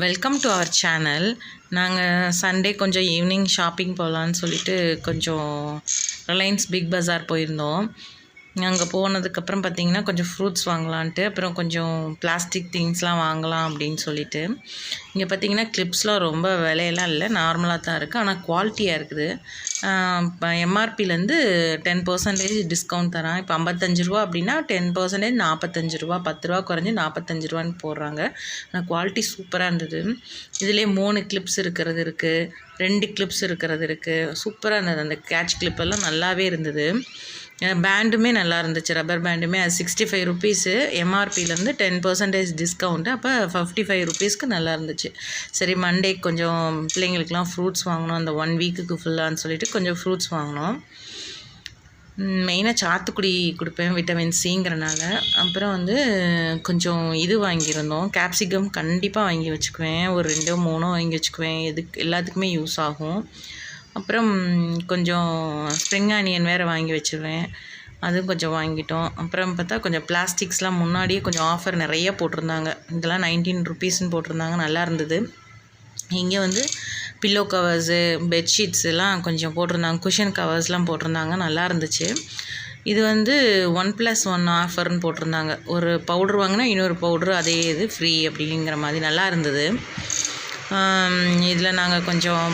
welcome to our channel நாங்கள் Sunday கொஞ்சம் evening shopping போகலான்னு சொல்லிட்டு கொஞ்சம் ரிலையன்ஸ் பிக் பஜார் போயிருந்தோம். அங்கே போனதுக்கப்புறம் பார்த்தீங்கன்னா கொஞ்சம் ஃப்ரூட்ஸ் வாங்கலான்ட்டு அப்புறம் கொஞ்சம் பிளாஸ்டிக் திங்ஸ்லாம் வாங்கலாம் அப்படின்னு சொல்லிட்டு. இங்கே பார்த்தீங்கன்னா கிளிப்ஸ்லாம் ரொம்ப விலையெல்லாம் இல்லை நார்மலாக தான் இருக்குது ஆனால் குவாலிட்டியாக இருக்குது. இப்போ எம்ஆர்பிலேருந்து டென் பர்சன்டேஜ் டிஸ்கவுண்ட் தரான். இப்போ ஐம்பத்தஞ்சு ரூபா அப்படின்னா டென் பர்சன்டேஜ் நாற்பத்தஞ்சு ரூபா பத்து ரூபா குறைஞ்சி நாற்பத்தஞ்சு ரூபான்னு போடுறாங்க. ஆனால் குவாலிட்டி சூப்பராக இருந்தது. இதுலேயே மூணு கிளிப்ஸ் இருக்கிறது இருக்குது ரெண்டு கிளிப்ஸ் இருக்கிறது இருக்குது சூப்பராக இருந்தது. அந்த கேட்ச் கிளிப்பெல்லாம் நல்லாவே இருந்தது. பேண்டுமே நல்லா இருந்துச்சு. ரப்பர் பேண்டுமே அது சிக்ஸ்டி ஃபைவ் ருபீஸு எம்ஆர்பிலேருந்து டென் பர்சன்டேஜ் டிஸ்கவுண்ட்டு அப்போ ஃபிஃப்டி ஃபைவ் ருபீஸ்க்கு நல்லா இருந்துச்சு. சரி மண்டே கொஞ்சம் பிள்ளைங்களுக்குலாம் ஃப்ரூட்ஸ் வாங்கணும். அந்த ஒன் வீக்குக்கு ஃபுல்லான்னு சொல்லிட்டு கொஞ்சம் ஃப்ரூட்ஸ் வாங்கினோம். மெயினாக சாத்துக்குடி கொடுப்பேன் விட்டமின் சிங்கிறனால அப்புறம் வந்து கொஞ்சம் இது வாங்கியிருந்தோம். கேப்சிகம் கண்டிப்பாக வாங்கி வச்சுக்குவேன். ஒரு ரெண்டோ மூணோ வாங்கி வச்சுக்குவேன். எதுக்கு எல்லாத்துக்குமே யூஸ் ஆகும். அப்புறம் கொஞ்சம் ஸ்ப்ரிங் ஆனியன் வேறு வாங்கி வச்சுருவேன். அதுவும் கொஞ்சம் வாங்கிட்டோம். அப்புறம் பார்த்தா கொஞ்சம் பிளாஸ்டிக்ஸ்லாம் முன்னாடியே கொஞ்சம் ஆஃபர் நிறைய போட்டிருந்தாங்க. இதெல்லாம் நைன்டீன் ருபீஸ்ன்னு போட்டிருந்தாங்க. நல்லா இருந்தது. இங்கே வந்து பில்லோ கவர்ஸு பெட்ஷீட்ஸ் எல்லாம் கொஞ்சம் போட்டிருந்தாங்க. குஷன் கவர்ஸ்லாம் போட்டிருந்தாங்க. நல்லா இருந்துச்சு. இது வந்து ஒன் ப்ளஸ் ஒன் ஆஃபர்னு போட்டிருந்தாங்க. ஒரு பவுட்ரு வாங்கினா இன்னொரு பவுட்ரு அதே இது ஃப்ரீ அப்படிங்கிற மாதிரி நல்லா இருந்தது. இதில் நாங்கள் கொஞ்சம்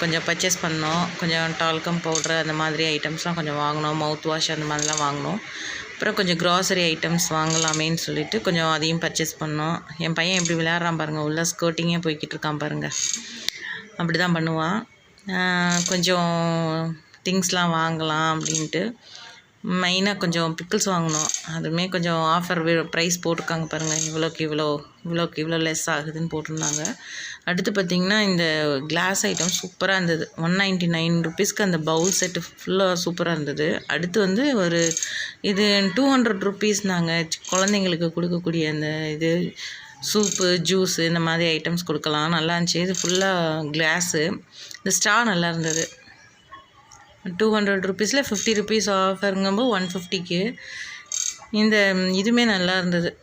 கொஞ்சம் பர்ச்சேஸ் பண்ணோம். கொஞ்சம் டால்கம் பவுட்ரு அந்த மாதிரி ஐட்டம்ஸ்லாம் கொஞ்சம் வாங்கினோம். மவுத் வாஷ் அந்த மாதிரிலாம் வாங்கினோம். அப்புறம் கொஞ்சம் க்ராசரி ஐட்டம்ஸ் வாங்கலாமேன்னு சொல்லிட்டு கொஞ்சம் அதையும் பர்ச்சேஸ் பண்ணோம். என் பையன் எப்படி விளையாடுறான் பாருங்கள் உள்ள ஸ்கர்ட்டிங்கே போய்கிட்டு இருக்கான் பாருங்கள் அப்படி தான் பண்ணுவான் கொஞ்சம் திங்ஸ்லாம் வாங்கலாம் அப்படின்ட்டு. மெயினாக கொஞ்சம் பிக்கிள்ஸ் வாங்கினோம் அதுவுமே கொஞ்சம் ஆஃபர் ப்ரைஸ் போட்டிருக்காங்க பாருங்கள் இவ்வளோக்கு இவ்வளோ இவ்வளோக்கு இவ்வளோ லெஸ் ஆகுதுன்னு போட்டிருந்தாங்க. அடுத்து பார்த்திங்கன்னா இந்த கிளாஸ் ஐட்டம் சூப்பராக இருந்தது. ஒன் நைன்ட்டி நைன் ருபீஸ்க்கு அந்த பவுல் செட்டு ஃபுல்லாக சூப்பராக இருந்தது. அடுத்து வந்து ஒரு இது டூ ஹண்ட்ரட் ருபீஸ் நாங்கள் குழந்தைங்களுக்கு கொடுக்கக்கூடிய அந்த இது சூப்பு ஜூஸு இந்த மாதிரி ஐட்டம்ஸ் கொடுக்கலாம். நல்லா இருந்துச்சு. இது ஃபுல்லாக கிளாஸு இந்த ஸ்டா நல்லா இருந்தது. டூ ஹண்ட்ரட் ருபீஸில் ஃபிஃப்டி ருபீஸ் ஆஃபருங்கும்போது ஒன் ஃபிஃப்டிக்கு இந்த இதுவுமே நல்லா இருந்தது.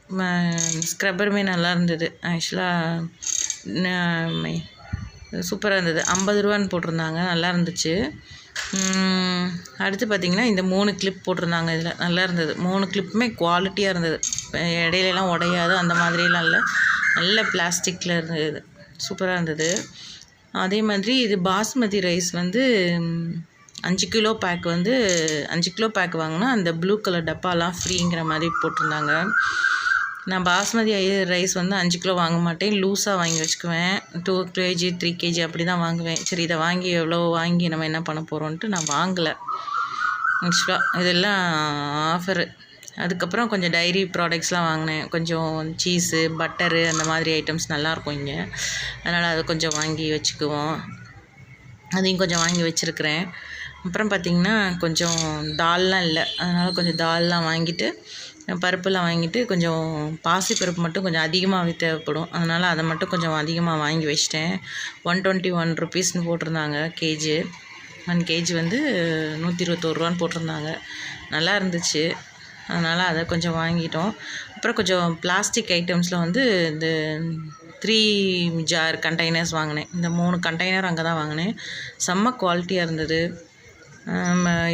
ஸ்க்ரப்பருமே நல்லா இருந்தது. ஆக்சுவலாக சூப்பராக இருந்தது. ஐம்பது ரூபான்னு போட்டிருந்தாங்க. நல்லா இருந்துச்சு. அடுத்து பார்த்திங்கன்னா இந்த மூணு கிளிப் போட்டிருந்தாங்க இதில். நல்லா இருந்தது. மூணு கிளிப்புமே குவாலிட்டியாக இருந்தது. இடையிலலாம் உடையாது. அந்த மாதிரிலாம் இல்லை. நல்ல பிளாஸ்டிக்கில் இருந்தது. சூப்பராக இருந்தது. அதே மாதிரி இது பாஸ்மதி ரைஸ் வந்து அஞ்சு கிலோ பேக் வந்து அஞ்சு கிலோ பேக் வாங்கினா அந்த ப்ளூ கலர் டப்பாலாம் ஃப்ரீங்கிற மாதிரி போட்டிருந்தாங்க. நான் பாஸ்மதி ரைஸ் வந்து அஞ்சு கிலோ வாங்க மாட்டேன். லூஸாக வாங்கி வச்சுக்குவேன். டூ கேஜி த்ரீ கேஜி அப்படி தான் வாங்குவேன். சரி இதை வாங்கி எவ்வளோ வாங்கி நம்ம என்ன பண்ண போகிறோன்ட்டு நான் வாங்கலை. ஆக்சுவலாக இதெல்லாம் ஆஃபரு அதுக்கப்புறம் கொஞ்சம் டைரி ப்ராடக்ட்ஸ்லாம் வாங்கினேன். கொஞ்சம் சீஸு பட்டரு அந்த மாதிரி ஐட்டம்ஸ் நல்லாயிருக்கும் இங்கே. அதனால் அதை கொஞ்சம் வாங்கி வச்சுக்குவோம். அதையும் கொஞ்சம் வாங்கி வச்சுருக்கிறேன். அப்புறம் பார்த்திங்கன்னா கொஞ்சம் தால்லாம் இல்லை. அதனால் கொஞ்சம் தால்லாம் வாங்கிட்டு பருப்புலாம் வாங்கிட்டு கொஞ்சம் பாசி பருப்பு மட்டும் கொஞ்சம் அதிகமாகவே தேவைப்படும். அதனால் அதை மட்டும் கொஞ்சம் அதிகமாக வாங்கி வச்சிட்டேன். ஒன் டுவெண்ட்டி ஒன் ருபீஸ்னு போட்டிருந்தாங்க கேஜி ஒன் கேஜி வந்து நூற்றி இருபத்தோருவான்னு போட்டிருந்தாங்க. நல்லா இருந்துச்சு. அதனால் அதை கொஞ்சம் வாங்கிட்டோம். அப்புறம் கொஞ்சம் பிளாஸ்டிக் ஐட்டம்ஸில் வந்து இந்த த்ரீ ஜார் கண்டெய்னர்ஸ் வாங்கினேன். இந்த மூணு கண்டெய்னர் அங்கே தான் வாங்கினேன். செம்ம குவாலிட்டியாக இருந்தது.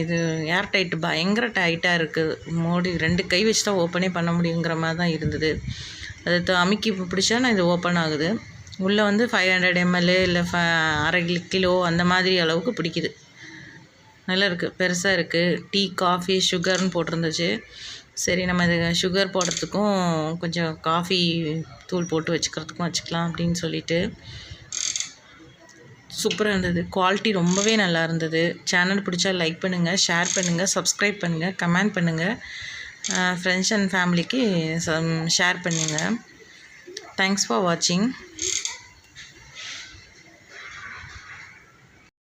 இது ஏர் டைட்டு பயங்கர டைட்டாக இருக்குது மோடி ரெண்டு கை வச்சு தான் ஓப்பனே பண்ண முடியுங்கிற மாதிரி தான் இருந்தது. அது அமுக்கி பிடிச்சா நான் இது ஓப்பன் ஆகுது. உள்ளே வந்து ஃபைவ் ஹண்ட்ரட் எம்எல் இல்லை ஃப அரை கிலோ அந்த மாதிரி அளவுக்கு பிடிக்குது. நல்லா இருக்குது பெருசாக இருக்குது டீ காஃபி சுகர்னு போட்டிருந்துச்சு. சரி நம்ம இது சுகர் போடுறதுக்கும் கொஞ்சம் காஃபி தூள் போட்டு வச்சுக்கிறதுக்கும் வச்சுக்கலாம் அப்படின்னு சொல்லிட்டு சூப்பராக இருந்தது. குவாலிட்டி ரொம்பவே நல்லா இருந்தது. சேனல் பிடிச்சா லைக் பண்ணுங்கள் ஷேர் பண்ணுங்கள் சப்ஸ்கிரைப் பண்ணுங்கள் கமெண்ட் பண்ணுங்கள் ஃப்ரெண்ட்ஸ் அண்ட் ஃபேமிலிக்கு ஷேர் பண்ணுங்கள் தேங்க்ஸ் ஃபார் வாட்சிங்